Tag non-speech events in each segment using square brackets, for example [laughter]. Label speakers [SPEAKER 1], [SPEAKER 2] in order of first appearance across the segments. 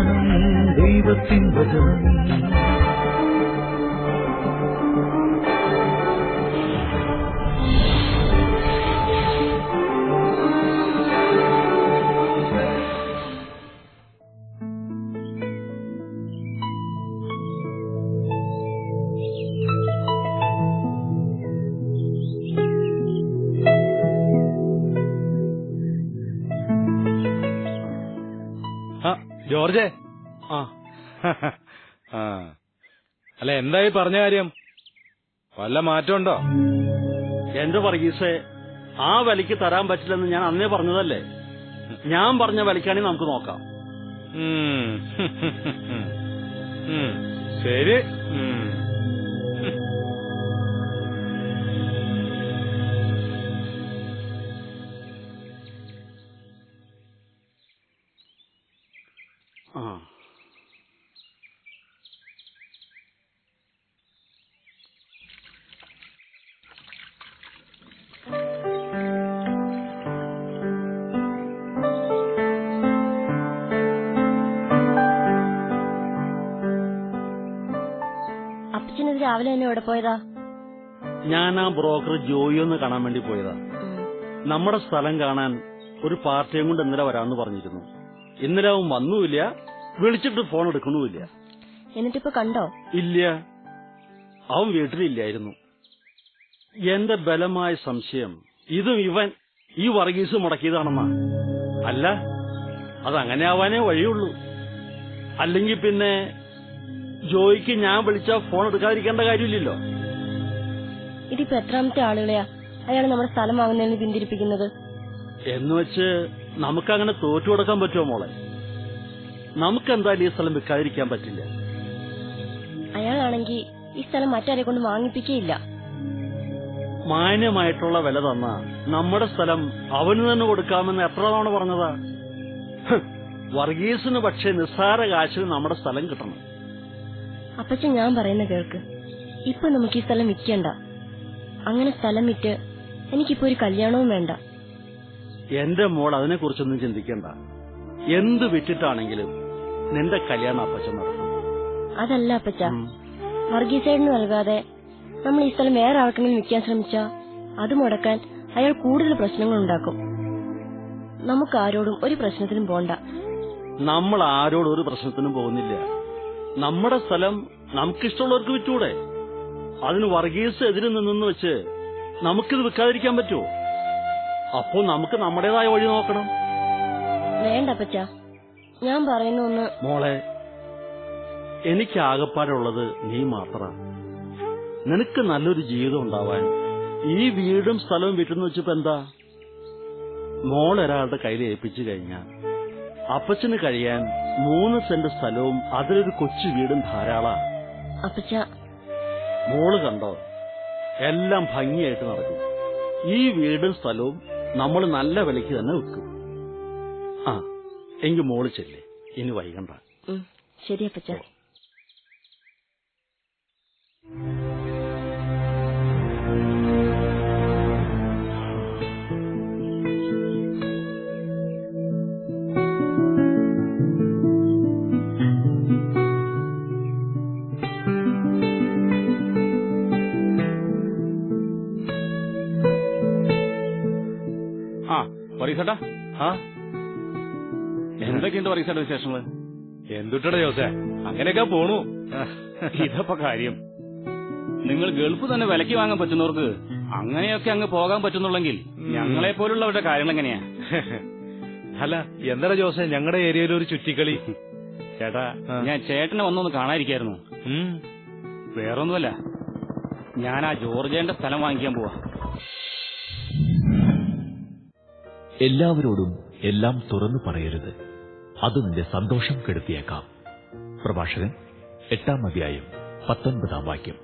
[SPEAKER 1] വചനം ദൈവത്തിൻ വചനം
[SPEAKER 2] എന്തായി പറഞ്ഞ കാര്യം? വല്ല മാറ്റമുണ്ടോ?
[SPEAKER 3] എന്റെ വർഗീസെ ആ വിലക്ക് തരാൻ പറ്റില്ലെന്ന് ഞാൻ അന്നേ പറഞ്ഞതല്ലേ? ഞാൻ പറഞ്ഞ വിലക്കാണെങ്കിൽ നമുക്ക് നോക്കാം.
[SPEAKER 2] ശരി.
[SPEAKER 4] രാവിലെ തന്നെ എവിടെ പോയതാ?
[SPEAKER 3] ഞാൻ ആ ബ്രോക്കർ ജോയി ഒന്ന് കാണാൻ വേണ്ടി പോയതാ. നമ്മുടെ സ്ഥലം കാണാൻ ഒരു പാർട്ടിയും കൊണ്ട് ഇന്നലെ വരാമെന്ന് പറഞ്ഞിരുന്നു. ഇന്നലെ അവൻ വന്നുമില്ല വിളിച്ചിട്ട് ഫോൺ എടുക്കണമില്ല
[SPEAKER 4] എന്നിട്ടിപ്പോ കണ്ടോ?
[SPEAKER 3] ഇല്ല. അവൻ വീട്ടിലില്ലായിരുന്നു. എന്റെ ബലമായ സംശയം ഇതും ഇവൻ ഈ വർഗീസ് മുടക്കിയതാണെന്നാ. അല്ല അതങ്ങനെ ആവാനേ വഴിയുള്ളൂ. അല്ലെങ്കിൽ പിന്നെ ജോയിക്ക് ഞാൻ വിളിച്ച ഫോൺ എടുക്കാതിരിക്കേണ്ട കാര്യമില്ലല്ലോ.
[SPEAKER 4] ഇതിപ്പോ എത്രാമത്തെ ആളുകളെയാ? അയാൾ നമ്മുടെ സ്ഥലം വാങ്ങുന്നതിന് പിന്തിരിപ്പിക്കുന്നത്.
[SPEAKER 3] എന്ന് വെച്ച് നമുക്കങ്ങനെ തോറ്റു കൊടുക്കാൻ പറ്റുമോ മോളെ? നമുക്ക് നമുക്കെന്തായാലും ഈ സ്ഥലം വിൽക്കാതിരിക്കാൻ പറ്റില്ല.
[SPEAKER 4] അയാളാണെങ്കിൽ ഈ സ്ഥലം മറ്റാരെ കൊണ്ട് വാങ്ങിപ്പിക്കുകയില്ല.
[SPEAKER 3] മാന്യമായിട്ടുള്ള വില തന്ന നമ്മുടെ സ്ഥലം അവന് തന്നെ കൊടുക്കാമെന്ന് എത്ര തവണ പറഞ്ഞതാ? വർഗീസിന് പക്ഷേ നിസ്സാര കാശിന് നമ്മുടെ സ്ഥലം കിട്ടണം.
[SPEAKER 4] അപ്പച്ചൻ ഞാൻ പറയുന്ന കേൾക്ക്. ഇപ്പൊ നമുക്ക് ഈ സ്ഥലം വിൽക്കണ്ട. അങ്ങനെ സ്ഥലം വിറ്റ് എനിക്കിപ്പോ ഒരു കല്യാണവും വേണ്ട.
[SPEAKER 3] എന്റെ മോൾ അതിനെ കുറിച്ചൊന്നും ചിന്തിക്കണ്ട. എന്ത് വിട്ടിട്ടാണെങ്കിലും നിന്റെ കല്യാണം അപ്പച്ച നടക്കും
[SPEAKER 4] അതല്ല അപ്പച്ച.
[SPEAKER 3] ഉം.
[SPEAKER 4] വർഗീസൈഡിന് നൽകാതെ നമ്മൾ ഈ സ്ഥലം വേറെ ആർക്കെങ്കിലും വിൽക്കാൻ ശ്രമിച്ചാ അത് മുടക്കാൻ അയാൾ കൂടുതൽ പ്രശ്നങ്ങൾ ഉണ്ടാക്കും. നമുക്ക് ആരോടും ഒരു പ്രശ്നത്തിനും പോണ്ട.
[SPEAKER 3] നമ്മൾ ആരോടും ഒരു പ്രശ്നത്തിനും പോകുന്നില്ല. നമ്മുടെ സ്ഥലം നമുക്കിഷ്ടമുള്ളവർക്ക് വിറ്റൂടെ? അതിന് വർഗീസ് എതിര് നിന്നെന്ന് വെച്ച് നമുക്കിത് വിൽക്കാതിരിക്കാൻ പറ്റുമോ? അപ്പോ നമുക്ക് നമ്മുടേതായ വഴി നോക്കണം.
[SPEAKER 4] വേണ്ട ഞാൻ പറയുന്ന ഒന്ന്
[SPEAKER 3] മോളെ എനിക്ക് ആകപ്പാടുള്ളത് നീ മാത്രമാണ് നിനക്ക് നല്ലൊരു ജീവിതം ഉണ്ടാവാൻ ഈ വീടും സ്ഥലവും വിട്ടെന്ന് വെച്ചപ്പോ എന്താ? മോൾ ഒരാളുടെ കയ്യിൽ ഏൽപ്പിച്ചു കഴിഞ്ഞാൽ അപ്പച്ചന് കഴിയാൻ മൂന്ന് സെന്റ് സ്ഥലവും അതിലൊരു കൊച്ചു വീടും ധാരാളാ.
[SPEAKER 4] അപ്പച്ച.
[SPEAKER 3] മോൾ കണ്ടോ? എല്ലാം ഭംഗിയായിട്ട് നടക്കും. ഈ വീടും സ്ഥലവും നമ്മൾ നല്ല വിലയ്ക്ക് തന്നെ വെക്കും ആ എങ്കിൽ മോൾ ചെല്ലേ. ഇനി വൈകണ്ട.
[SPEAKER 4] ശരി അപ്പച്ച.
[SPEAKER 2] ഹാ ആ? എന്തൊക്കെയുണ്ട് പറീസേട്ട വിശേഷങ്ങൾ? എന്തുട്ടടാ ജോസേ? അങ്ങനെയൊക്കെ പോണു. ഇതപ്പ കാര്യം. നിങ്ങൾ ഗൾഫ് തന്നെ വിലക്ക് വാങ്ങാൻ പറ്റുന്നവർക്ക് അങ്ങനെയൊക്കെ അങ്ങ് പോകാൻ പറ്റുന്നുള്ളെങ്കിൽ ഞങ്ങളെ പോലുള്ളവരുടെ കാര്യങ്ങൾ എങ്ങനെയാ?
[SPEAKER 5] അല്ല എന്താ ജോസെ ഞങ്ങളുടെ ഏരിയയിൽ ഒരു ചുറ്റിക്കളി.
[SPEAKER 2] ചേട്ടാ ഞാൻ ചേട്ടനെ വന്നൊന്ന് കാണാതിരിക്കായിരുന്നു. വേറൊന്നുമല്ല ഞാൻ ആ ജോർജേന്റെ സ്ഥലം വാങ്ങിക്കാൻ പോവാ.
[SPEAKER 6] എല്ലാവരോടും എല്ലാം തുറന്നു പറയരുത്. അത് നിന്റെ സന്തോഷം കെടുത്തിയേക്കാം. പ്രഭാഷകൻ എട്ടാം അധ്യായം പത്തൊൻപതാം വാക്യം.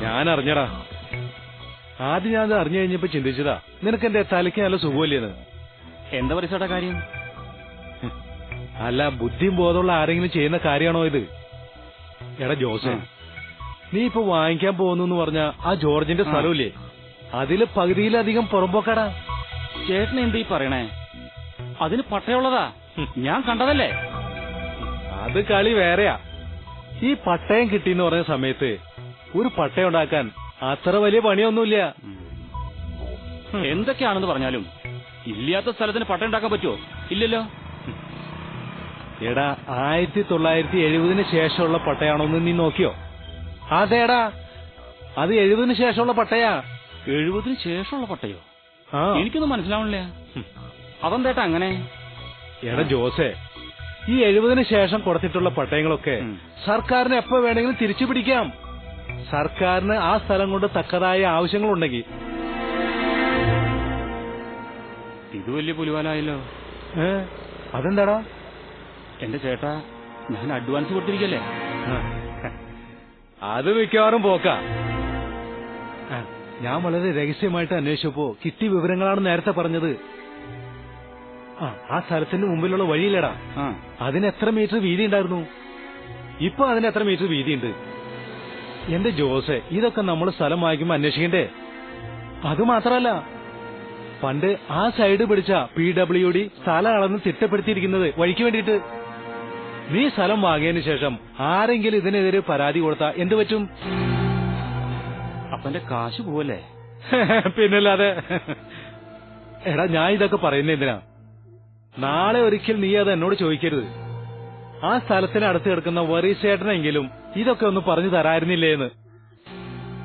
[SPEAKER 5] ഞാൻ അറിഞ്ഞടാ ആദ്യം ഞാൻ അത് അറിഞ്ഞു കഴിഞ്ഞപ്പോ ചിന്തിച്ചതാ നിനക്ക് എന്റെ തലയ്ക്ക് നല്ല സുഖമില്ലേന്ന്.
[SPEAKER 2] എന്താ പരിസേട്ടാ കാര്യം?
[SPEAKER 5] അല്ല ബുദ്ധിയും ബോധമുള്ള ആരെങ്കിലും ചെയ്യുന്ന കാര്യമാണോ ഇത്? എടാ ജോസെ നീ ഇപ്പൊ വാങ്ങിക്കാൻ പോകുന്നു പറഞ്ഞ ആ ജോർജിന്റെ. സ്ഥലമില്ലേ? അതിൽ പകുതിയിലധികം പുറമ്പോക്കാടാ.
[SPEAKER 2] ചേട്ടൻ എന്ത് ഈ പറയണേ? അതിന് പട്ടയുള്ളതാ. ഞാൻ കണ്ടതല്ലേ?
[SPEAKER 5] അത് കളി വേറെയാ. ഈ പട്ടയം കിട്ടിയെന്ന് പറഞ്ഞ സമയത്ത് ഒരു പട്ടയം ഉണ്ടാക്കാൻ അത്ര വലിയ പണിയൊന്നുമില്ല.
[SPEAKER 2] എന്തൊക്കെയാണെന്ന് പറഞ്ഞാലും ഇല്ലാത്ത സ്ഥലത്തിന് പട്ടം ഉണ്ടാക്കാൻ പറ്റുമോ ഇല്ലല്ലോ.
[SPEAKER 5] എടാ ആയിരത്തി തൊള്ളായിരത്തി എഴുപതിന് ശേഷമുള്ള പട്ടയാണോന്ന് നീ നോക്കിയോ? അതേടാ അത് എഴുപതിന് ശേഷമുള്ള പട്ടയാ.
[SPEAKER 2] എഴുപതിന് ശേഷമുള്ള പട്ടയോ?
[SPEAKER 5] ആ.
[SPEAKER 2] എനിക്കൊന്നും മനസ്സിലാവണില്ല. അതെന്തേട്ടാ അങ്ങനെ?
[SPEAKER 5] എടാ ജോസേ ഈ എഴുപതിന് ശേഷം കൊടുത്തിട്ടുള്ള പട്ടയങ്ങളൊക്കെ. സർക്കാരിന് എപ്പോ വേണമെങ്കിലും തിരിച്ചു പിടിക്കാം. സർക്കാരിന് ആ സ്ഥലം കൊണ്ട് തക്കതായ ആവശ്യങ്ങളുണ്ടെങ്കിൽ.
[SPEAKER 2] ഇത് വലിയ പുലിവാലായല്ലോ.
[SPEAKER 5] ഏ? അതെന്താടാ?
[SPEAKER 2] എന്റെ ചേട്ടാ ഞാൻ അഡ്വാൻസ് കൊടുത്തിരിക്കല്ലേ?
[SPEAKER 5] അത് മിക്കവാറും പോക്കാ. ഞാൻ വളരെ രഹസ്യമായിട്ട് അന്വേഷിച്ചപ്പോ കിട്ടി വിവരങ്ങളാണ് നേരത്തെ പറഞ്ഞത്. ആ ആ സ്ഥലത്തിന് മുമ്പിലുള്ള വഴിയില്ലടാ
[SPEAKER 2] അതിനെത്ര
[SPEAKER 5] അതിന് എത്ര മീറ്റർ വീതി ഉണ്ടായിരുന്നു? ഇപ്പൊ അതിനെത്ര എത്ര മീറ്റർ വീതിയുണ്ട്? എന്റെ ജോസെ ഇതൊക്കെ നമ്മൾ സ്ഥലം വാങ്ങിക്കുമ്പോ അന്വേഷിക്കണ്ടേ? അത് മാത്രല്ല പണ്ട് ആ സൈഡ് പിടിച്ച പി ഡബ്ല്യു ഡി സ്ഥലം അളന്ന് തിട്ടപ്പെടുത്തിയിരിക്കുന്നത് വഴിക്ക് വേണ്ടിയിട്ട്. നീ സ്ഥലം വാങ്ങിയതിനു ശേഷം ആരെങ്കിലും ഇതിനെതിരെ പരാതി കൊടുത്താ എന്തു പറ്റും?
[SPEAKER 2] അപ്പൊ എന്റെ കാശ് പോവല്ലേ? [laughs]
[SPEAKER 5] പിന്നല്ലാതെ. എടാ ഞാൻ ഇതൊക്കെ പറയുന്ന എന്തിനാ? നാളെ ഒരിക്കൽ നീ അത് എന്നോട് ചോദിക്കരുത്. ആ സ്ഥലത്തിന് അടുത്ത് കിടക്കുന്ന വറീസേട്ടനെങ്കിലും ഇതൊക്കെ ഒന്ന് പറഞ്ഞു തരായിരുന്നില്ലേന്ന്.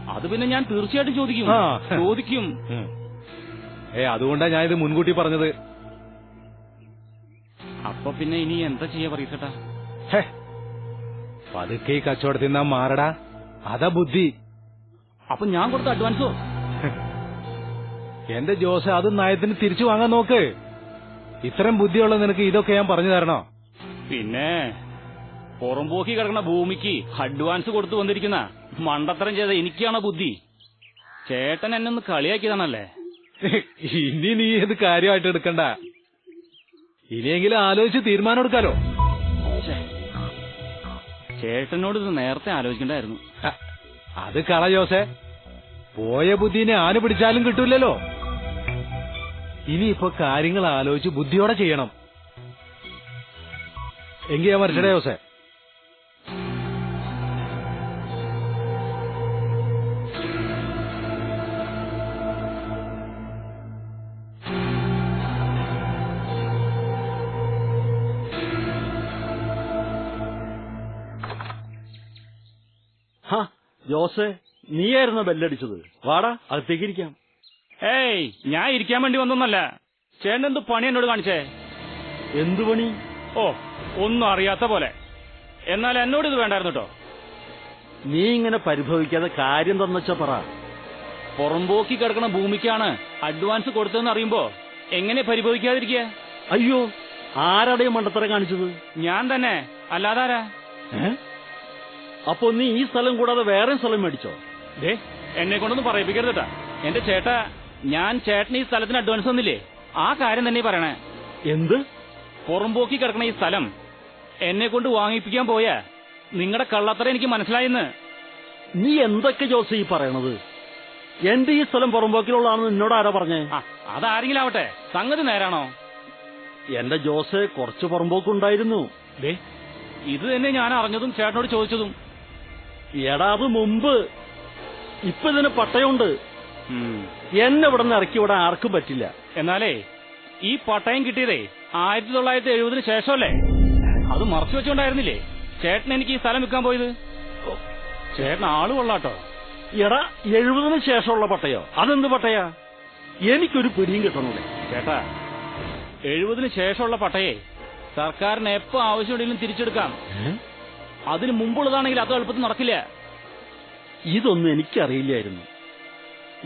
[SPEAKER 2] അത് പിന്നെ ഞാൻ തീർച്ചയായിട്ടും ചോദിക്കും. ചോദിക്കും.
[SPEAKER 5] ഏ അതുകൊണ്ടാ ഞാൻ ഇത് മുൻകൂട്ടി പറഞ്ഞത്.
[SPEAKER 2] അപ്പൊ പിന്നെ ഇനി എന്താ ചെയ്യാ പറയട്ടാ
[SPEAKER 5] പതുക്കെ ഈ കച്ചവടത്തിൽ നാം മാറടാ. അതാ ബുദ്ധി.
[SPEAKER 2] അപ്പൊ ഞാൻ കൊടുത്ത അഡ്വാൻസോ
[SPEAKER 5] എന്റെ ജോസ് അത് നയത്തിന് തിരിച്ചു വാങ്ങാൻ നോക്ക്. ഇത്രയും ബുദ്ധിയുള്ള നിനക്ക് ഇതൊക്കെ ഞാൻ പറഞ്ഞു തരണോ?
[SPEAKER 2] പിന്നെ പുറംപോക്കി കിടക്കുന്ന ഭൂമിക്ക് അഡ്വാൻസ് കൊടുത്തു വന്നിരിക്കുന്ന മണ്ടത്തരം ചെയ്ത എനിക്കാണ് ബുദ്ധി? ചേട്ടൻ എന്നെ ഒന്ന് കളിയാക്കിയതാണല്ലേ?
[SPEAKER 5] ഇനി നീ ഇത് കാര്യമായിട്ട് എടുക്കണ്ട. ഇനിയെങ്കിലും ആലോചിച്ച് തീരുമാനം എടുക്കാലോ.
[SPEAKER 2] ചേട്ടനോട് ഇത് നേരത്തെ ആലോചിക്കണ്ടായിരുന്നു.
[SPEAKER 5] അത് കള ജോസെ. പോയ ബുദ്ധിനെ ആന പിടിച്ചാലും കിട്ടൂലല്ലോ. ഇനിയിപ്പോ കാര്യങ്ങൾ ആലോചിച്ച് ബുദ്ധിയോടെ ചെയ്യണം. എങ്കിയാ മരിച്ചടേ ജോസേ.
[SPEAKER 3] ജോസേ നീയായിരുന്നു ബെല്ലടിച്ചത്. വാടാ അകത്തേക്ക് ഇരിക്കാം.
[SPEAKER 2] ഏയ് ഞാൻ ഇരിക്കാൻ വേണ്ടി വന്നൊന്നല്ല. ചേട്ടൻ എന്ത് പണി എന്നോട് കാണിച്ചേ?
[SPEAKER 3] എന്തു പണി?
[SPEAKER 2] ഓ ഒന്നും അറിയാത്ത പോലെ. എന്നാൽ എന്നോട് ഇത് വേണ്ടായിരുന്നു കേട്ടോ.
[SPEAKER 3] നീ ഇങ്ങനെ പരിഭവിക്കാതെ കാര്യം തന്നച്ച പറ.
[SPEAKER 2] പുറമ്പോക്കി കിടക്കുന്ന ഭൂമിക്കാണ് അഡ്വാൻസ് കൊടുത്തതെന്ന് അറിയുമ്പോ എങ്ങനെ പരിഭവിക്കാതിരിക്കുക?
[SPEAKER 3] അയ്യോ ആരാടെയും മണ്ടത്തരം കാണിച്ചത്?
[SPEAKER 2] ഞാൻ തന്നെ. അല്ലാതാരാ?
[SPEAKER 3] അപ്പൊ നീ ഈ സ്ഥലം കൂടാതെ വേറെ സ്ഥലം മേടിച്ചോ?
[SPEAKER 2] ദേ എന്നെ കൊണ്ടൊന്നും പറയിപ്പിക്കരുതട്ടാ എന്റെ ചേട്ടാ ഞാൻ ചേട്ടന് ഈ സ്ഥലത്തിന് അഡ്വാൻസ് തന്നില്ലേ? ആ കാര്യം തന്നെ പറയണേ.
[SPEAKER 3] എന്ത്?
[SPEAKER 2] പുറമ്പോക്കി കിടക്കണ ഈ സ്ഥലം എന്നെ കൊണ്ട് വാങ്ങിപ്പിക്കാൻ പോയ. നിങ്ങളുടെ കള്ളത്തറ എനിക്ക് മനസ്സിലായിന്ന്.
[SPEAKER 3] നീ എന്തൊക്കെ ജോസ് ഈ പറയണത്? എന്റെ ഈ സ്ഥലം പുറമ്പോക്കിലുള്ളതാണെന്ന് നിന്നോട് ആരാ പറഞ്ഞേ?
[SPEAKER 2] അതാരെങ്കിലും ആവട്ടെ സംഗതി നേരാണോ?
[SPEAKER 3] എന്റെ ജോസ് കുറച്ച് പുറമ്പോക്കുണ്ടായിരുന്നു
[SPEAKER 2] ദേ ഇത് തന്നെ ഞാൻ അറിഞ്ഞതും ചേട്ടനോട് ചോദിച്ചതും.
[SPEAKER 3] എടാ അത് മുമ്പ്. ഇപ്പൊ ഇതിന് പട്ടയമുണ്ട്. എന്നെ ഇവിടെ നിന്ന് ഇറക്കി വിടാൻ ആർക്കും പറ്റില്ല.
[SPEAKER 2] എന്നാലേ ഈ പട്ടയം കിട്ടിയതേ ആയിരത്തി തൊള്ളായിരത്തി എഴുപതിന് ശേഷമല്ലേ? അത് മറച്ചു വെച്ചോണ്ടായിരുന്നില്ലേ ചേട്ടൻ എനിക്ക് ഈ സ്ഥലം വിൽക്കാൻ പോയത്? ചേട്ടൻ ആൾ കൊള്ളാട്ടോ.
[SPEAKER 3] എടാ എഴുപതിന് ശേഷമുള്ള പട്ടയോ? അതെന്ത് പട്ടയാ? എനിക്കൊരു പിടിയും കിട്ടണല്ലേ
[SPEAKER 2] ചേട്ടാ എഴുപതിന് ശേഷമുള്ള പട്ടയെ സർക്കാരിന് എപ്പോ ആവശ്യമുണ്ടെങ്കിലും തിരിച്ചെടുക്കാം. അതിന് മുമ്പുള്ളതാണെങ്കിൽ അത് എളുപ്പത്തിൽ നടക്കില്ല.
[SPEAKER 3] ഇതൊന്നും എനിക്കറിയില്ലായിരുന്നു.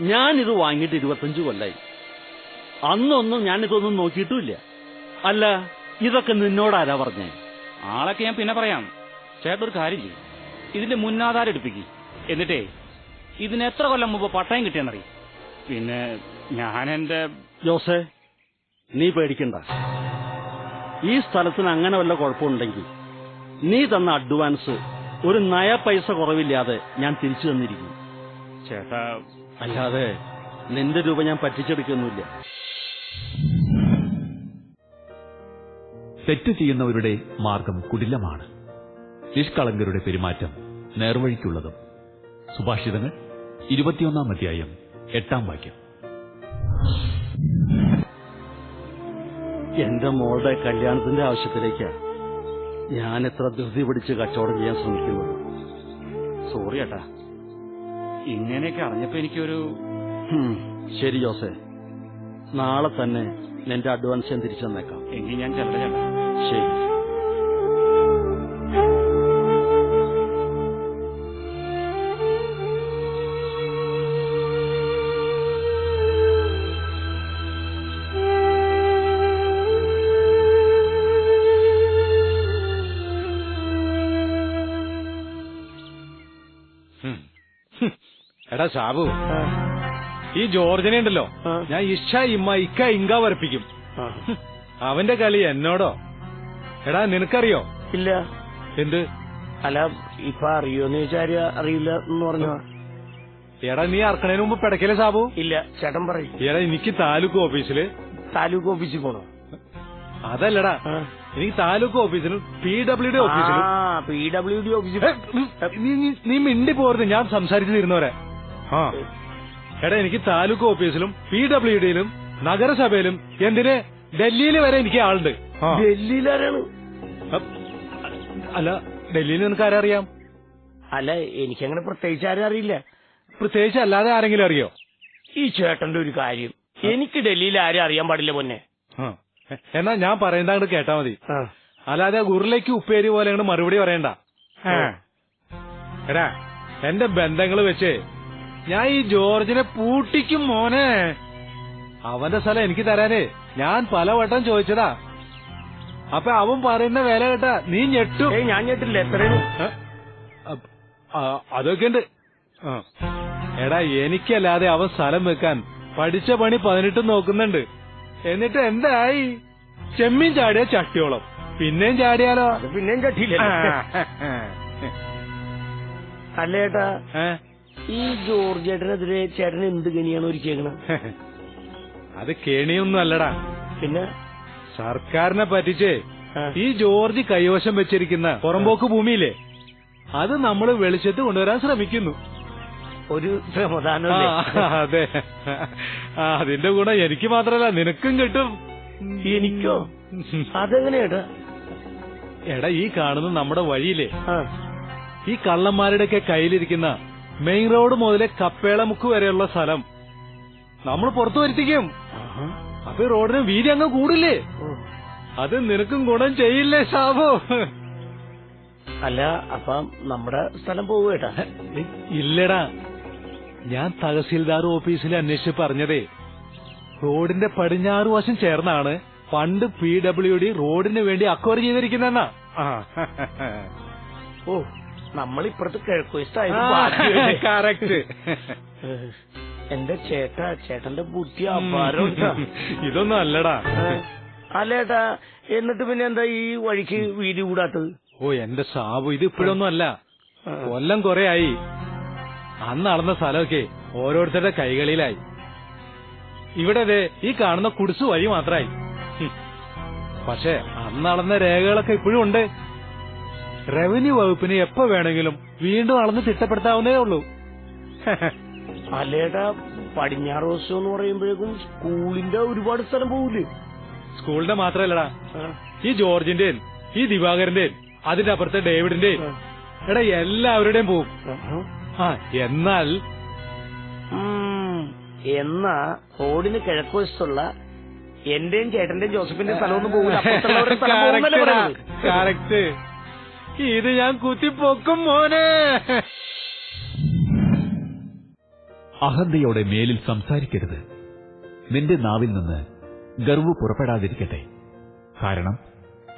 [SPEAKER 3] ഞാൻ ഇത് വാങ്ങിയിട്ട് ഇരുപത്തഞ്ച് കൊല്ലായി. അന്നൊന്നും ഞാൻ ഇതൊന്നും നോക്കിയിട്ടുമില്ല. അല്ല ഇതൊക്കെ നിന്നോടാരാ പറഞ്ഞേ?
[SPEAKER 2] ആളൊക്കെ ഞാൻ പിന്നെ പറയാം. ചേട്ടൊരു കാര്യം ചെയ്യും. ഇതിന്റെ മുന്നാധാരം എടുപ്പിക്കും. എന്നിട്ടേ ഇതിന് എത്ര കൊല്ലം മുമ്പ് പട്ടയം കിട്ടിയെന്നറിയും. പിന്നെ ഞാൻ എന്റെ
[SPEAKER 3] ജോസേ നീ പേടിക്കണ്ട. ഈ സ്ഥലത്തിന് അങ്ങനെ വല്ല കുഴപ്പമുണ്ടെങ്കിൽ നീ തന്ന അഡ്വാൻസ് ഒരു നയ പൈസ കുറവില്ലാതെ ഞാൻ തിരിച്ചു തന്നിരിക്കും
[SPEAKER 2] ചേട്ടാ
[SPEAKER 3] അല്ലാതെ നിന്റെ രൂപ ഞാൻ പറ്റിച്ചെടുക്കൊന്നുമില്ല.
[SPEAKER 6] തെറ്റ് ചെയ്യുന്നവരുടെ മാർഗം കുടിലമാണ്. നിഷ്കളങ്കരുടെ പെരുമാറ്റം നേർവഴിക്കുള്ളതും. സുഭാഷിതങ്ങൾ ഇരുപത്തിയൊന്നാം അധ്യായം എട്ടാം വാക്യം.
[SPEAKER 3] എന്റെ മോളുടെ കല്യാണത്തിന്റെ ആവശ്യത്തിലേക്കാ. ഞാൻ എത്ര ധൃതി പിടിച്ച് കച്ചവടം ചെയ്യാൻ ശ്രമിക്കുന്നത്
[SPEAKER 2] സോറി ഏട്ടാ. ഇങ്ങനെയൊക്കെ അറിഞ്ഞപ്പോ എനിക്കൊരു
[SPEAKER 3] ശരി ജോസേ. നാളെ തന്നെ നിന്റെ അഡ്വാൻസ് ഞാൻ തിരിച്ചു തന്നേക്കാം
[SPEAKER 2] എങ്കിൽ ഞാൻ ചെല്ലട്ടെ
[SPEAKER 3] ശരി.
[SPEAKER 5] സാബു. ഈ ജോർജിനെ ഉണ്ടല്ലോ. ഞാൻ ഇഷ ഇമ്മ ഇക്ക ഇങ്ക വരപ്പിക്കും. അവന്റെ കളി എന്നോടോ? എടാ നിനക്കറിയോ?
[SPEAKER 7] ഇല്ല.
[SPEAKER 5] എന്ത്?
[SPEAKER 7] അല്ല ഇപ്പൊ അറിയോന്ന് വിചാരിയ അറിയില്ല എന്ന് പറഞ്ഞു
[SPEAKER 5] എടാ നീ അറക്കണതിന് മുമ്പ് പിടക്കല്ലേ സാബു?
[SPEAKER 7] ഇല്ല ചേട്ടൻ പറയും.
[SPEAKER 5] എടാ എനിക്ക് താലൂക്ക് ഓഫീസിൽ
[SPEAKER 7] താലൂക്ക് ഓഫീസിൽ പോണോ?
[SPEAKER 5] അതല്ലടാ. എനിക്ക് താലൂക്ക് ഓഫീസിലും പി ഡബ്ല്യു ഡി ഓഫീസിലും.
[SPEAKER 7] പി ഡബ്ല്യു ഡി ഓഫീസിൽ
[SPEAKER 5] നീ മിണ്ടി പോരുത്. ഞാൻ സംസാരിച്ചു തീരുന്നവരെ. ആ. എടാ എനിക്ക് താലൂക്ക് ഓഫീസിലും പി ഡബ്ല്യു ഡിയിലും നഗരസഭയിലും എന്തിന് ഡൽഹിയിൽ വരെ എനിക്ക് ആളുണ്ട്.
[SPEAKER 7] ഡൽഹിയിലാരാണ്?
[SPEAKER 5] അല്ല ഡൽഹിയിൽ നിനക്ക് ആരറിയാം
[SPEAKER 7] അല്ല എനിക്കങ്ങനെ പ്രത്യേകിച്ച് ആരും അറിയില്ല.
[SPEAKER 5] പ്രത്യേകിച്ച് അല്ലാതെ ആരെങ്കിലും അറിയോ?
[SPEAKER 7] ഈ ചേട്ടന്റെ ഒരു കാര്യം. എനിക്ക് ഡൽഹിയിൽ ആരും അറിയാൻ പാടില്ല പൊന്നെ.
[SPEAKER 5] എന്നാ ഞാൻ പറയുന്ന അങ്ങോട്ട് കേട്ടാ മതി. അല്ലാതെ ഉരുളയ്ക്ക് ഉപ്പേരി പോലെ അങ്ങോട്ട് മറുപടി പറയണ്ട. എടാ എന്റെ ബന്ധങ്ങൾ വെച്ച് ഞാൻ ഈ ജോർജിനെ പൂട്ടിക്കും മോനെ. അവന്റെ സ്ഥലം എനിക്ക് തരാനേ. ഞാൻ പലവട്ടം ചോദിച്ചതാ. അപ്പൊ അവൻ പറയുന്ന വില കേട്ടാ നീ ഞെട്ടു.
[SPEAKER 7] ഏയ് ഞാൻ
[SPEAKER 5] ഞെട്ടില്ല. എത്രയും അതൊക്കെ ഉണ്ട്. എടാ എനിക്കല്ലാതെ അവൻ സ്ഥലം വെക്കാൻ പഠിച്ച പണി പതിനെട്ട് നോക്കുന്നുണ്ട്. എന്നിട്ട് എന്തായി? ചെമ്മീൻ ചാടിയ ചട്ടിയോളം. പിന്നെയും ചാടിയാലോ?
[SPEAKER 7] പിന്നെയും ചട്ടിയില്ല. അല്ല ചേട്ടാ
[SPEAKER 5] ഏ?
[SPEAKER 7] ഈ ജോർജ് ചേട്ടനെതിരെ ചേട്ടൻ എന്ത് ഗനിയാണ് ഒരുക്കിയേക്കണം?
[SPEAKER 5] അത് കെണിയൊന്നും അല്ലടാ.
[SPEAKER 7] പിന്നെ?
[SPEAKER 5] സർക്കാരിനെ പറ്റിച്ചേ ഈ ജോർജ് കൈവശം വെച്ചിരിക്കുന്ന പുറമ്പോക്ക് ഭൂമിയില്ലേ അത് നമ്മൾ വെളിച്ചത്ത് കൊണ്ടുവരാൻ ശ്രമിക്കുന്നു.
[SPEAKER 7] ഒരു
[SPEAKER 5] ആ, അതെ. അതിന്റെ ഗുണം എനിക്ക് മാത്രല്ല നിനക്കും കിട്ടും.
[SPEAKER 7] എനിക്കോ? അതെങ്ങനെയാട്ടാ
[SPEAKER 5] എടാ ഈ കാണുന്ന നമ്മുടെ വഴിയിലെ
[SPEAKER 7] ഈ
[SPEAKER 5] ഈ കള്ളന്മാരുടെയൊക്കെ കയ്യിലിരിക്കുന്ന മെയിൻ റോഡ് മുതലേ കപ്പേളമുക്ക് വരെയുള്ള സ്ഥലം. നമ്മൾ പുറത്തു വരുത്തിക്കും. അപ്പൊ റോഡിന് വീതി അങ്ങ് കൂടില്ലേ? അത് നിനക്കും ഗുണം ചെയ്യില്ലേ സാബു
[SPEAKER 7] അല്ല അപ്പം നമ്മുടെ സ്ഥലം പോവുകേട്ടാ
[SPEAKER 5] ഇല്ലടാ. ഞാൻ തഹസീൽദാർ ഓഫീസിൽ അന്വേഷിച്ച് പറഞ്ഞതേ റോഡിന്റെ പടിഞ്ഞാറ് വശം ചേർന്നാണ് പണ്ട് പി ഡബ്ല്യു ഡി റോഡിന് വേണ്ടി അക്വയർ ചെയ്തിരിക്കുന്നെന്നാ.
[SPEAKER 7] ഓ നമ്മൾ ഇപ്പുറത്ത് കിഴക്ക്
[SPEAKER 5] ആ,
[SPEAKER 7] വശത്തായിരുന്നു
[SPEAKER 5] correct.
[SPEAKER 7] എന്റെ ചേട്ടാ ചേട്ടന്റെ ബുദ്ധി അപാരം
[SPEAKER 5] ഇതൊന്നും അല്ലടാ.
[SPEAKER 7] അല്ലേട്ടാ എന്നിട്ട് പിന്നെ എന്താ ഈ വഴിക്ക് വീതി കൂടാത്തത്?
[SPEAKER 5] ഓ എന്റെ സാബു ഇത് ഇപ്പോഴൊന്നും അല്ല. കൊല്ലം കൊറേ ആയി. അന്ന് നടന്ന സ്ഥലമൊക്കെ ഓരോരുത്തരുടെ കൈകളിലായി. ഇവിടെ ദേ ഈ കാണുന്ന കുടിസ് വഴി മാത്രായി. പക്ഷെ അന്ന് നടന്ന രേഖകളൊക്കെ ഇപ്പോഴും ഉണ്ട്. റവന്യൂ വകുപ്പിന് എപ്പോ വേണമെങ്കിലും വീണ്ടും അളന്ന് തിട്ടപ്പെടുത്താവുന്നേ ഉള്ളൂ. [laughs]
[SPEAKER 7] അല്ലേടാ പടിഞ്ഞാറ് വശം എന്ന് പറയുമ്പോഴേക്കും സ്കൂളിന്റെ ഒരുപാട് സ്ഥലം പോകില്ലേ
[SPEAKER 5] സ്കൂളിന്റെ മാത്രല്ലടാ ഈ ജോർജിന്റെ ഈ ദിവാകരന്റെയും അതിന്റെ അപ്പുറത്തെ ഡേവിഡിന്റെയും എടാ എല്ലാവരുടെയും പോവും. ആ. എന്നാൽ.
[SPEAKER 7] എന്നാ റോഡിന് കിഴക്ക് വശത്തുള്ള എന്റെയും ചേട്ടന്റെയും ജോസഫിന്റെ സ്ഥലമൊന്നും പോകില്ല [laughs]
[SPEAKER 5] ഇത് ഞാൻ കുത്തിപ്പൊക്കും മോനെ.
[SPEAKER 6] അഹന്തയോടെ മേലിൽ സംസാരിക്കരുത്. നിന്റെ നാവിൽ നിന്ന് ഗർവ് പുറപ്പെടാതിരിക്കട്ടെ. കാരണം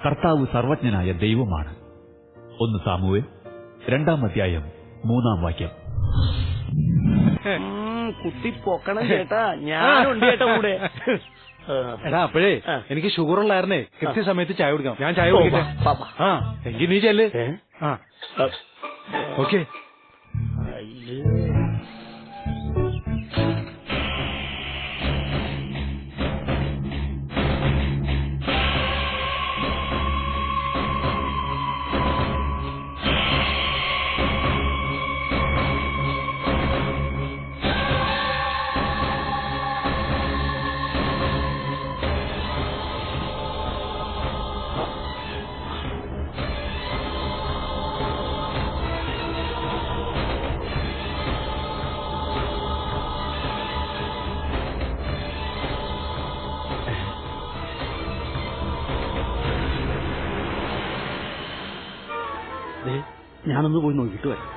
[SPEAKER 6] കർത്താവ് സർവജ്ഞനായ ദൈവമാണ്. ഒന്ന് സാമുവേൽ രണ്ടാം അധ്യായം മൂന്നാം വാക്യം.
[SPEAKER 7] കുത്തിപ്പൊക്കണം കുത്തി പൊക്കണം ചേട്ടാ. ഞാനുണ്ട് ചേട്ടാ കൂടെ.
[SPEAKER 5] എടാ അപ്പോഴേ എനിക്ക് ഷുഗർ ഉള്ളായിരുന്നേ. കൃത്യസമയത്ത് ചായ കുടിക്കാം ഞാൻ ചായ
[SPEAKER 7] കുടിക്കാം
[SPEAKER 5] കുടിക്കട്ടെ. ആ എങ്കിൽ നീ ചെല്ല്. ആ. ഓക്കെ.
[SPEAKER 3] ഞാനൊന്ന് പോയി നോക്കിയിട്ട് വരാം.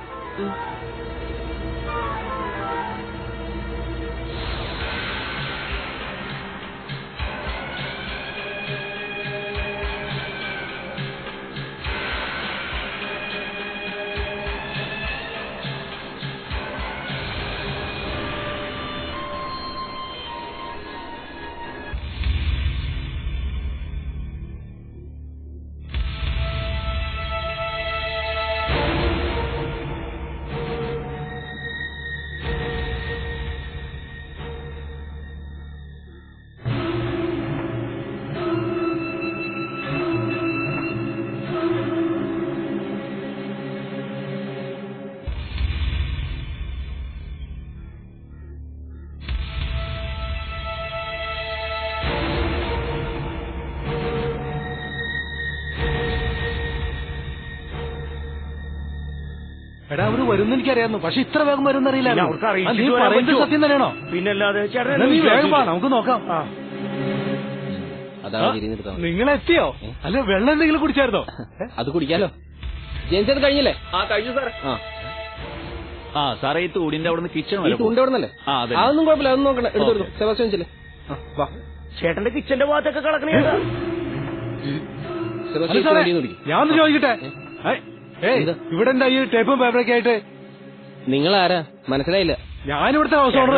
[SPEAKER 5] വരുന്ന എനിക്കറിയായിരുന്നു പക്ഷെ ഇത്ര വേഗം വരുന്ന
[SPEAKER 7] അറിയില്ല?
[SPEAKER 5] സത്യം തന്നെയാണോ?
[SPEAKER 7] പിന്നല്ലാതെ
[SPEAKER 5] നമുക്ക് നോക്കാം. നിങ്ങൾ എത്തിയോ അല്ല വെള്ളം എന്തെങ്കിലും കുടിച്ചായിരുന്നോ? [laughs]
[SPEAKER 8] അത് കുടിക്കാലോ. ജെയിംസ് കഴിഞ്ഞല്ലേ?
[SPEAKER 7] ആ കഴിഞ്ഞു സാറേ.
[SPEAKER 8] ആ.
[SPEAKER 6] ആ സാറേ ഈ തൂടിന്റെ അവിടെ
[SPEAKER 8] നിന്ന് കിച്ചൺ നിന്നല്ലേ
[SPEAKER 6] ആ
[SPEAKER 8] അതൊന്നും. കുഴപ്പമില്ല അതൊന്നും നോക്കണ്ട. എടുത്തു സെബാസ്റ്റ്യൻ ചെല്ലേ. വാ.
[SPEAKER 7] ചേട്ടന്റെ കിച്ചന്റെ ഭാഗത്തൊക്കെ
[SPEAKER 8] കളക്കണേ
[SPEAKER 5] ഞാൻ ചോദിക്കട്ടെ? ഇവിടെ എന്താ ഈ ടേപ്പും പേപ്പറൊക്കെ ആയിട്ട്?
[SPEAKER 8] നിങ്ങൾ ആരാ മനസ്സിലായില്ല.
[SPEAKER 5] ഞാനിവിടുത്തെ ഹൗസ് ഓണർ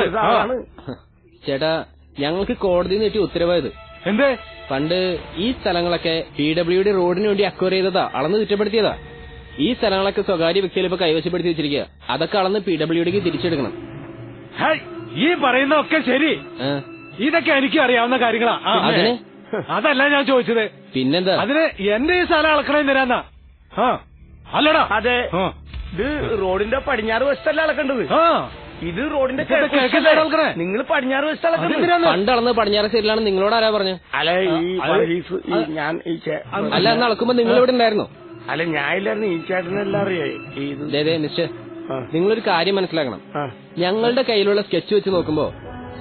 [SPEAKER 8] ചേട്ടാ ഞങ്ങൾക്ക് കോടതിയിൽ നിന്ന് കിട്ടിയ ഉത്തരവായത്.
[SPEAKER 5] എന്തേ?
[SPEAKER 8] പണ്ട് ഈ സ്ഥലങ്ങളൊക്കെ പി ഡബ്ല്യു ഡി റോഡിന് വേണ്ടി അക്വയർ ചെയ്തതാ അളന്ന് തിറ്റപ്പെടുത്തിയതാ ഈ സ്ഥലങ്ങളൊക്കെ സ്വകാര്യ വ്യക്തികൾ ഇപ്പൊ കൈവശപ്പെടുത്തി വെച്ചിരിക്കുക അതൊക്കെ അളന്ന് പി ഡബ്ല്യു ഡിക്ക് തിരിച്ചെടുക്കണം.
[SPEAKER 5] ഈ ഈ പറയുന്നതൊക്കെ ശരി. ഇതൊക്കെ എനിക്ക് അറിയാവുന്ന കാര്യങ്ങളാ. അതല്ല ഞാൻ ചോദിച്ചത്.
[SPEAKER 8] പിന്നെന്താ?
[SPEAKER 5] അതിന് എന്റെ ഈ സ്ഥലം അളക്കണേ തരാന്നാ. ആ. അല്ലടാ.
[SPEAKER 7] അതെ. ഇത് റോഡിന്റെ പടിഞ്ഞാറ് വശത്തല്ല അളക്കേണ്ടത്?
[SPEAKER 5] ആ.
[SPEAKER 7] ഇത് റോഡിന്റെ നിങ്ങൾ പടിഞ്ഞാറ് വശത്ത്
[SPEAKER 8] അളക്കുന്നത് പടിഞ്ഞാറ് സൈഡിലാണ്. നിങ്ങളോട് ആരാ പറഞ്ഞു?
[SPEAKER 7] അല്ല ഈ ഞാൻ ഈ ചേ-
[SPEAKER 8] അല്ല അന്ന് അളക്കുമ്പോ നിങ്ങൾ ഇവിടെ ഉണ്ടായിരുന്നോ?
[SPEAKER 7] അല്ല ഞാൻ ഇല്ലായിരുന്നു. ഈ ചേട്ടനെല്ലാം അറിയാ? അറിയായി ഇത്
[SPEAKER 8] ദേ, ദേ മിസ്റ്റർ.
[SPEAKER 7] ആ,
[SPEAKER 8] നിങ്ങളൊരു കാര്യം മനസ്സിലാക്കണം.
[SPEAKER 7] ആ.
[SPEAKER 8] ഞങ്ങളുടെ കയ്യിലുള്ള സ്കെച്ച് വെച്ച് നോക്കുമ്പോ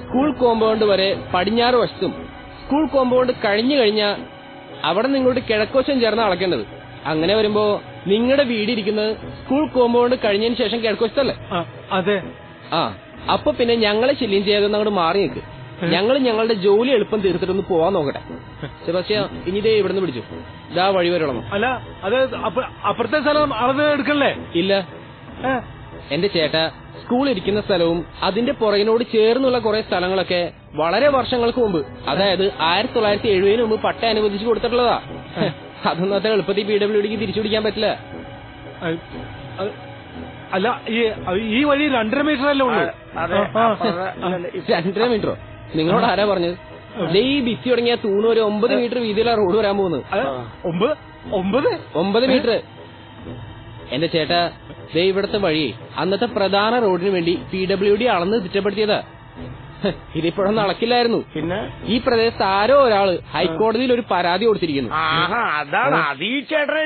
[SPEAKER 8] സ്കൂൾ കോമ്പൗണ്ട് വരെ പടിഞ്ഞാറ് വശത്തും സ്കൂൾ കോമ്പൗണ്ട് കഴിഞ്ഞു കഴിഞ്ഞാൽ അവിടെ നിങ്ങളോട് കിഴക്കോശം ചേർന്ന് അളക്കേണ്ടത്. അങ്ങനെ വരുമ്പോ നിങ്ങളുടെ വീട് ഇരിക്കുന്നത് സ്കൂൾ കോമ്പൗണ്ട് കഴിഞ്ഞതിന് ശേഷം
[SPEAKER 5] കിഴക്കുവശത്തല്ലേ അതെ.
[SPEAKER 8] ആ അപ്പൊ പിന്നെ ഞങ്ങളെ ശല്യം ചെയ്യാതെ അങ്ങോട്ട് മാറി നിൽക്ക്. ഞങ്ങൾ ഞങ്ങളുടെ ജോലി എളുപ്പം തീർത്തിട്ടൊന്ന് പോവാൻ നോക്കട്ടെ. സെബാസ്റ്റ്യ ഇനി ഇതേ ഇവിടുന്ന് പിടിച്ചു. ഇതാ വഴി വരണം
[SPEAKER 5] അല്ല അത് അപ്പ- അപ്പുറത്തെ സ്ഥലം അളവ് എടുക്കല്ലേ
[SPEAKER 8] ഇല്ല? എന്റെ ചേട്ട സ്കൂൾ ഇരിക്കുന്ന സ്ഥലവും അതിന്റെ പുറകിനോട് ചേർന്നുള്ള കുറെ സ്ഥലങ്ങളൊക്കെ വളരെ വർഷങ്ങൾക്ക് മുമ്പ് അതായത് ആയിരത്തി തൊള്ളായിരത്തി എഴുപതിന് മുമ്പ് പട്ട അനുവദിച്ചു കൊടുത്തിട്ടുള്ളതാ. [laughs] അതൊന്നും അത്ര എളുപ്പത്തിൽ പി ഡബ്ല്യു ഡിക്ക് തിരിച്ചു പിടിക്കാൻ പറ്റില്ല.
[SPEAKER 5] അല്ല ഈ ഈ വഴി രണ്ടര മീറ്റർ അല്ലേ ഉള്ളൂ
[SPEAKER 8] രണ്ടര മീറ്ററോ? നിങ്ങളോട് ആരാ പറഞ്ഞത്? ദേ ഈ ഭിത്തി തുടങ്ങിയ തൂണ് ഒരു ഒമ്പത് മീറ്റർ വീതിയിലാണ് റോഡ് വരാൻ പോകുന്നത്.
[SPEAKER 5] ഒമ്പത് ഒമ്പത്?
[SPEAKER 8] മീറ്റർ. എന്റെ ചേട്ടാ ദേ ഇവിടുത്തെ വഴി അന്നത്തെ പ്രധാന റോഡിന് വേണ്ടി പി ഡബ്ല്യു ഡി അളന്ന് തിട്ടപ്പെടുത്തിയതാ. ഹ്, [laughs] ഇതിപ്പോഴൊന്നും നടക്കില്ലായിരുന്നു
[SPEAKER 7] പിന്നെ?
[SPEAKER 8] ഈ പ്രദേശത്ത് ആരോ ഒരാൾ ഹൈക്കോടതിയിൽ ഒരു പരാതി കൊടുത്തിരിക്കുന്നു.
[SPEAKER 7] ആഹാ അതാണ്. അത് ചേട്ടനെ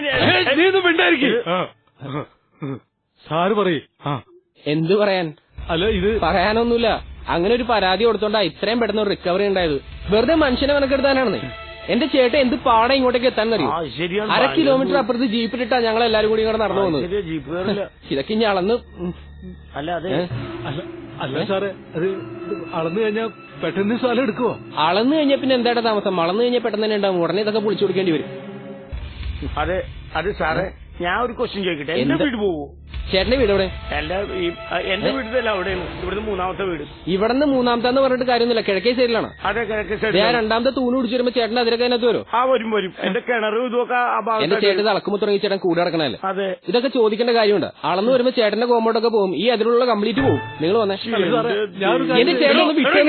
[SPEAKER 5] സാറ് പറയ്. ആ.
[SPEAKER 8] എന്തു പറയാൻ?
[SPEAKER 5] അല്ല ഇത്
[SPEAKER 8] പറയാനൊന്നുമില്ല. അങ്ങനെ ഒരു പരാതി കൊടുത്തോണ്ടാ ഇത്രയും പെട്ടെന്ന് ഒരു റിക്കവറി ഉണ്ടായത്. വെറുതെ മനുഷ്യനെ മെനക്കെടുത്താനാണെന്നേ. എന്റെ ചേട്ടൻ എന്ത് പാടെ ഇങ്ങോട്ടേക്ക് എത്താൻ
[SPEAKER 7] ആ, ശരിയാണ്.
[SPEAKER 8] അര കിലോമീറ്റർ അപ്പുറത്ത് ജീപ്പിലിട്ടാ ഞങ്ങൾ എല്ലാരും കൂടി ഇങ്ങോട്ട് നടന്നു പോകുന്നത്. [laughs] ഇതൊക്കെ ഇനി അളന്ന്
[SPEAKER 7] അല്ല അതെ?
[SPEAKER 5] അല്ല സാറേ അത് അളന്നു കഴിഞ്ഞാൽ പെട്ടെന്ന് സ്ഥലം എടുക്കുവോ?
[SPEAKER 8] അളന്നു കഴിഞ്ഞാൽ പിന്നെ എന്തായിട്ട് താമസം? അളന്നു കഴിഞ്ഞാൽ പെട്ടെന്ന് തന്നെ ഉണ്ടാവും. ഉടനെ ഇതൊക്കെ പൊളിച്ചു കൊടുക്കേണ്ടി വരും.
[SPEAKER 7] അതെ അത് സാറേ ഞാൻ ഒരു ക്വസ്റ്റ്യൻ ചോദിക്കട്ടെ? എന്റെ? വീട് പോവോ?
[SPEAKER 8] ചേട്ടന്റെ വീട് എവിടെ?
[SPEAKER 7] എന്റെ ഈ എന്റെ വീട്ടിലല്ല അവിടെയാണ്. ഇവിടുന്ന് മൂന്നാമത്തെ വീട്.
[SPEAKER 8] ഇവിടുന്ന് മൂന്നാമത്തെ എന്ന് പറഞ്ഞിട്ട് കാര്യമൊന്നുമില്ല. കിഴക്കേ സൈഡിലാണ്.
[SPEAKER 7] അതെ കിഴക്ക്
[SPEAKER 8] ഞാൻ
[SPEAKER 7] സൈഡ്
[SPEAKER 8] രണ്ടാമത്തെ തൂണ് പിടിച്ചു വരുമ്പോ ചേട്ടൻ അതിലൊക്കെ അതിനകത്ത് വരും.
[SPEAKER 7] ആ വരും വരും. എന്റെ കിണറ് ഇതൊക്കെ ആ
[SPEAKER 8] എന്റെ
[SPEAKER 7] ഭാഗത്ത്
[SPEAKER 8] ചേട്ടൻ അളക്കുമ്പോ തുടങ്ങി ചേട്ടൻ കൂടെ അടക്കണല്ലേ
[SPEAKER 7] അതെ.
[SPEAKER 8] ഇതൊക്കെ ചോദിക്കേണ്ട കാര്യമുണ്ട്. അളന്ന് വരുമ്പോ ചേട്ടന്റെ കോമ്പോട്ടൊക്കെ പോകും. ഈ അതിലുള്ള കംപ്ലീറ്റ് പോകും. നിങ്ങൾ വന്നേ. എന്റെ ചേട്ടൻ ഒന്ന് വിട്ടേ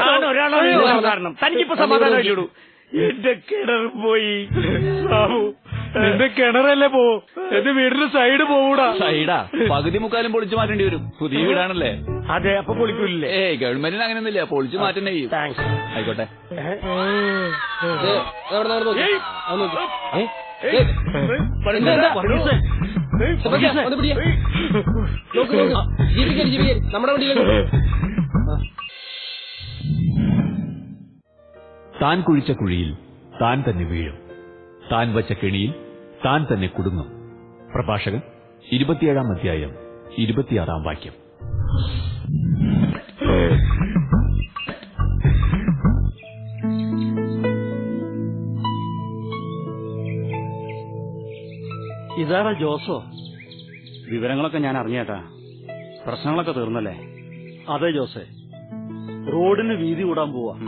[SPEAKER 7] താൻ ഒരാളാണ് കാരണം. തനിക്കിപ്പോ സമാധാനമില്ലടൂ എന്റെ കിണർ പോയി.
[SPEAKER 5] നിന്റെ കിണറല്ലേ പോവും എന്റെ വീടിന്റെ സൈഡ് പോകൂടാ
[SPEAKER 6] സൈഡാ? പകുതി മുക്കാലും പൊളിച്ചു മാറ്റേണ്ടി വരും. പുതിയ വീടാണല്ലേ?
[SPEAKER 7] അതെ അപ്പൊ പൊളിക്കൂലേ
[SPEAKER 6] ഏയ് ഗവൺമെന്റിന് അങ്ങനെയൊന്നുമില്ല. പൊളിച്ചു മാറ്റേണ്ടി
[SPEAKER 7] താങ്ക്സ്
[SPEAKER 6] ആയിക്കോട്ടെ.
[SPEAKER 8] നമ്മുടെ വണ്ടിയിൽ
[SPEAKER 6] താൻ കുഴിച്ച കുഴിയിൽ താൻ തന്നെ വീഴും. താൻ വച്ച കെണിയിൽ താൻ തന്നെ കുടുങ്ങും. പ്രഭാഷകൻ ഇരുപത്തിയേഴാം അധ്യായം ഇരുപത്തിയാറാം വാക്യം.
[SPEAKER 3] ഇതാരാ ജോസോ?
[SPEAKER 2] വിവരങ്ങളൊക്കെ ഞാൻ അറിഞ്ഞേട്ടാ. പ്രശ്നങ്ങളൊക്കെ തീർന്നല്ലേ?
[SPEAKER 3] അതെ ജോസേ. റോഡിന് വീതി കൂടാൻ പോവാ.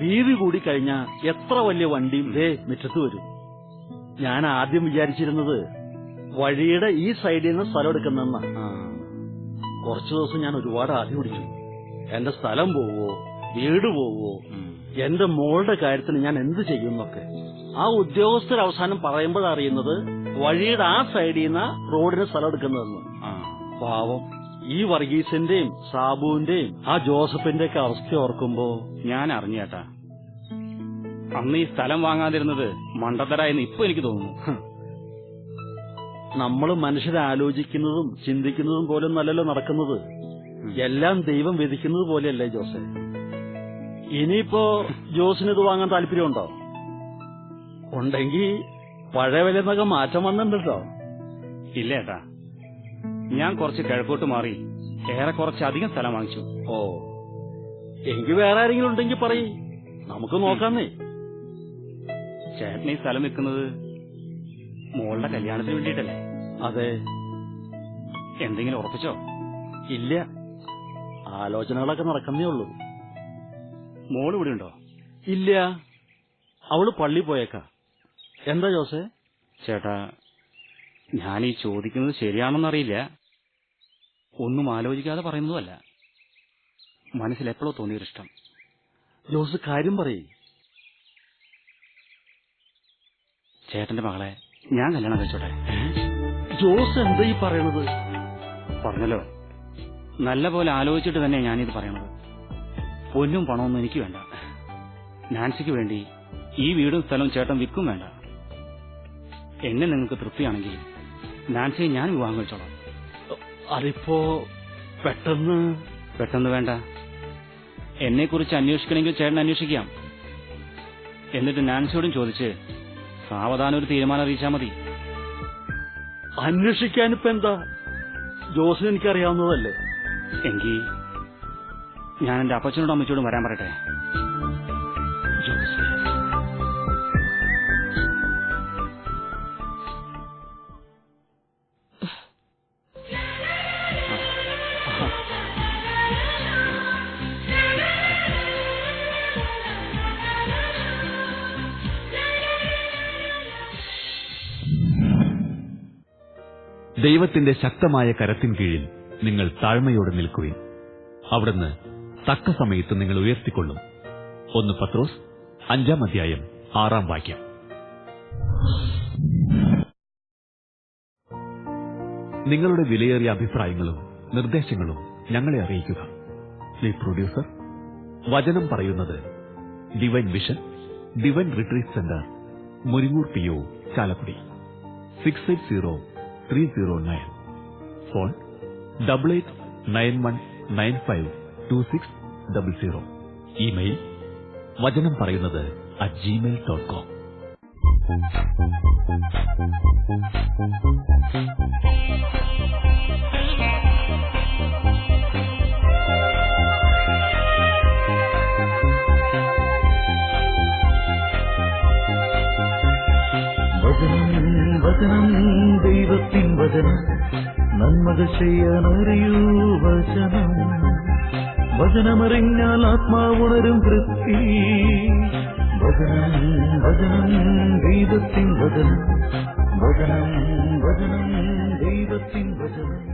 [SPEAKER 3] വീതി കൂടി കഴിഞ്ഞാ എത്ര വലിയ വണ്ടിയും ദേ മുറ്റത്ത് വരും. ഞാൻ ആദ്യം വിചാരിച്ചിരുന്നത് വഴിയുടെ ഈ സൈഡിൽ നിന്ന് സ്ഥലം എടുക്കുന്നെന്നാ കുറച്ചു ദിവസം ഞാൻ ഒരുപാട് ആദ്യം പിടിച്ചു. എന്റെ സ്ഥലം പോവോ വീട് പോവോ. എന്റെ മോളുടെ കാര്യത്തിന് ഞാൻ എന്ത് ചെയ്യുന്നൊക്കെ ആ ഉദ്യോഗസ്ഥർ അവസാനം പറയുമ്പോഴറിയുന്നത് വഴിയുടെ ആ സൈഡിൽ നിന്ന് റോഡിന് സ്ഥലം എടുക്കുന്നതെന്ന്. പാവം. ഈ വർഗീസിന്റെയും സാബുവിന്റെയും ആ ജോസഫിന്റെ ഒക്കെ അവസ്ഥ ഓർക്കുമ്പോ
[SPEAKER 2] ഞാൻ അറിഞ്ഞേട്ടാ അന്ന് ഈ സ്ഥലം വാങ്ങാതിരുന്നത് മണ്ടത്തരായെന്ന് ഇപ്പൊ എനിക്ക് തോന്നുന്നു.
[SPEAKER 3] നമ്മൾ മനുഷ്യരെ ആലോചിക്കുന്നതും ചിന്തിക്കുന്നതും പോലെ നല്ലല്ലോ നടക്കുന്നത്. എല്ലാം ദൈവം വിധിക്കുന്നത് പോലെയല്ലേ ജോസെ? ഇനിയിപ്പോ ജോസിന് ഇത് വാങ്ങാൻ താല്പര്യമുണ്ടോ? ഉണ്ടെങ്കിൽ പഴയ വില എന്നൊക്കെ മാറ്റം വന്നിട്ടുണ്ടോ
[SPEAKER 2] ഇല്ല ഏട്ടാ. ഞാൻ കുറച്ച് കിഴക്കോട്ട് മാറി ഏറെ കുറച്ചധികം സ്ഥലം വാങ്ങിച്ചു.
[SPEAKER 3] ഓ. എങ്കിൽ വേറെ ആരെങ്കിലും ഉണ്ടെങ്കിൽ പറയ്. നമുക്ക് നോക്കാന്നേ.
[SPEAKER 2] ചേട്ടൻ ഈ സ്ഥലം വെക്കുന്നത് മോളുടെ കല്യാണത്തിന് വേണ്ടിയിട്ടല്ലേ?
[SPEAKER 3] അതെ.
[SPEAKER 2] എന്തെങ്കിലും ഉറപ്പിച്ചോ?
[SPEAKER 3] ഇല്ല. ആലോചനകളൊക്കെ നടക്കുന്നേ ഉള്ളൂ.
[SPEAKER 2] മോൾ ഇവിടെ ഉണ്ടോ?
[SPEAKER 3] ഇല്ല. അവൾ പള്ളി പോയേക്കാ. എന്താ ജോസേ?
[SPEAKER 2] ചേട്ടാ ഞാൻ ഈ ചോദിക്കുന്നത് ശരിയാണെന്നറിയില്ല. ഒന്നും ആലോചിക്കാതെ പറയുന്നതല്ല മനസ്സിൽ എപ്പോഴോ തോന്നിയൊരിഷ്ടം.
[SPEAKER 3] ജോസ് കാര്യം പറയേ.
[SPEAKER 2] ചേട്ടന്റെ മകളെ ഞാൻ കല്യാണം കഴിച്ചോട്ടെ?
[SPEAKER 3] ജോസ് എന്താ ഈ പറയണത്?
[SPEAKER 2] പറഞ്ഞല്ലോ. നല്ല പോലെ ആലോചിച്ചിട്ട് തന്നെ ഞാനിത് പറയണത്. പൊന്നും പണമൊന്നും എനിക്ക് വേണ്ട. നാൻസിക്ക് വേണ്ടി ഈ വീടും സ്ഥലവും ചേട്ടൻ വിൽക്കും വേണ്ട. എന്നെ നിങ്ങൾക്ക് തൃപ്തിയാണെങ്കിൽ നാൻസിയെ ഞാൻ വിവാഹം കഴിച്ചോളാം.
[SPEAKER 3] അതിപ്പോ പെട്ടെന്ന്?
[SPEAKER 2] പെട്ടെന്ന് വേണ്ട. എന്നെ കുറിച്ച് അന്വേഷിക്കണമെങ്കിൽ ചേട്ടൻ അന്വേഷിക്കാം. എന്നിട്ട് നാൻസിയോടും ചോദിച്ച് സാവധാനം ഒരു തീരുമാനം അറിയിച്ചാൽ മതി.
[SPEAKER 3] അന്വേഷിക്കാനിപ്പോ എന്താ? ജോസിന് എനിക്കറിയാവുന്നതല്ലേ?
[SPEAKER 2] എങ്കിൽ ഞാൻ എന്റെ അപ്പച്ചനോടും അമ്മച്ചോടും വരാൻ പറയട്ടെ.
[SPEAKER 6] ദൈവത്തിന്റെ ശക്തമായ കരത്തിൻ കീഴിൽ നിങ്ങൾ താഴ്മയോടെ നിൽക്കുവിൻ. അവിടുന്ന് തക്ക സമയത്ത് നിങ്ങൾ ഉയർത്തിക്കൊള്ളും. ഒന്ന് പത്രോസ് അഞ്ചാം അധ്യായം ആറാം വാക്യം. നിങ്ങളുടെ വിലയേറിയ അഭിപ്രായങ്ങളും നിർദ്ദേശങ്ങളും ഞങ്ങളെ അറിയിക്കുക. ദി പ്രൊഡ്യൂസർ വചനം പറയുന്നത് divine vision divine retreat centre Muringoor P O Chalakudy. Six eight zero three zero nine phone double eight nine one nine five two six double zero email വചനം പറയുന്നത് അറ്റ് ജിമെയിൽ ഡോട്ട് കോം
[SPEAKER 1] വചനം ദൈവത്തിൻ വചനം. നന്മകൾ ചെയ്യാനറിയൂ വചനം. വചനമറിഞ്ഞാൽ ആത്മാവുണരും തൃപ്തി. വചനം വചനം ദൈവത്തിൻ വചനം. വചനം വചനം ദൈവത്തിൻ വചനം.